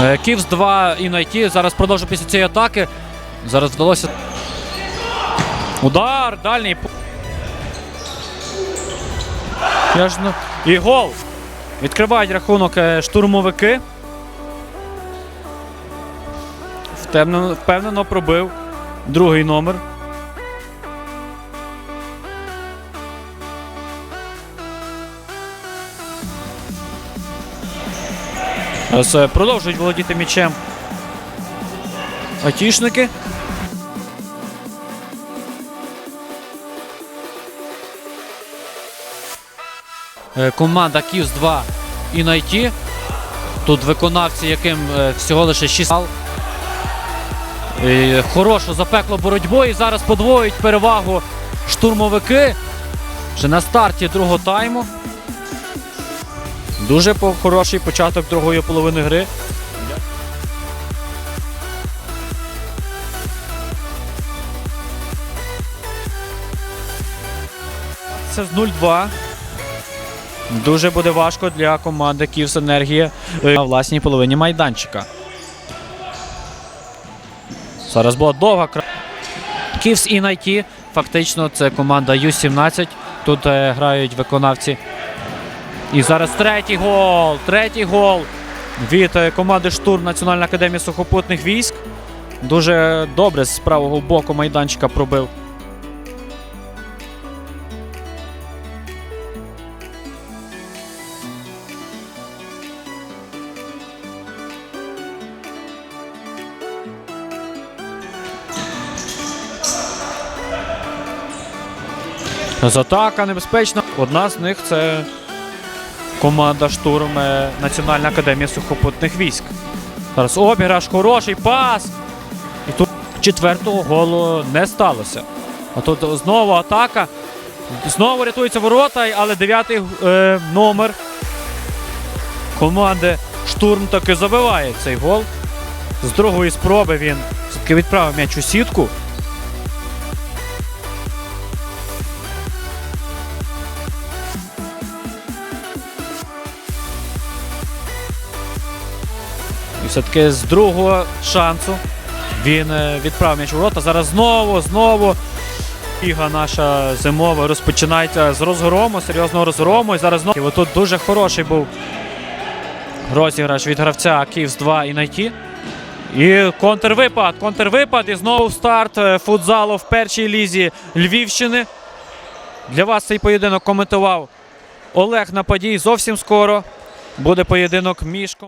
Е, Ківс 2 і найти. Зараз продовжує після цієї атаки. Зараз вдалося. Удар, дальній. Я ж. І гол. Відкривають рахунок е, штурмовики. Впевнено пробив другий номер. Продовжують володіти м'ячем. Атішники. Е, Команда Київс 2 і найти. Тут виконавці, яким е, всього лише 6 бал. Е, Хорошу запекло боротьбу і зараз подвоюють перевагу штурмовики. Вже на старті другого тайму. Дуже хороший початок другої половини гри. Це з 0-2. Дуже буде важко для команди Київсенергія е, на власній половині майданчика. Зараз була довга. Київс і Найті. Фактично, це команда Ю-17. Тут е, грають виконавці. І зараз третій гол. Третій гол від е, команди Штурм Національної академії сухопутних військ. Дуже добре з правого боку майданчика пробив. Затака небезпечна. Одна з них це команда штурм Національної академії сухопутних військ. Зараз обіграш, хороший пас. І тут четвертого голу не сталося. А тут знову атака. Знову рятуються ворота, але дев'ятий е, номер команди штурм таки забиває цей гол. З другої спроби він все-таки відправив м'яч у сітку. І все-таки з другого шансу він е, відправив м'яч у ворота. Зараз знову, знову. Ліга наша зимова розпочинається з розгрому, серйозного розгрому. І зараз знову. І отут дуже хороший був розіграш від гравця Київс 2 і Найті. І контрвипад, контрвипад. І знову старт е, футзалу в першій лізі Львівщини. Для вас цей поєдинок коментував Олег Нападій. Зовсім скоро буде поєдинок між.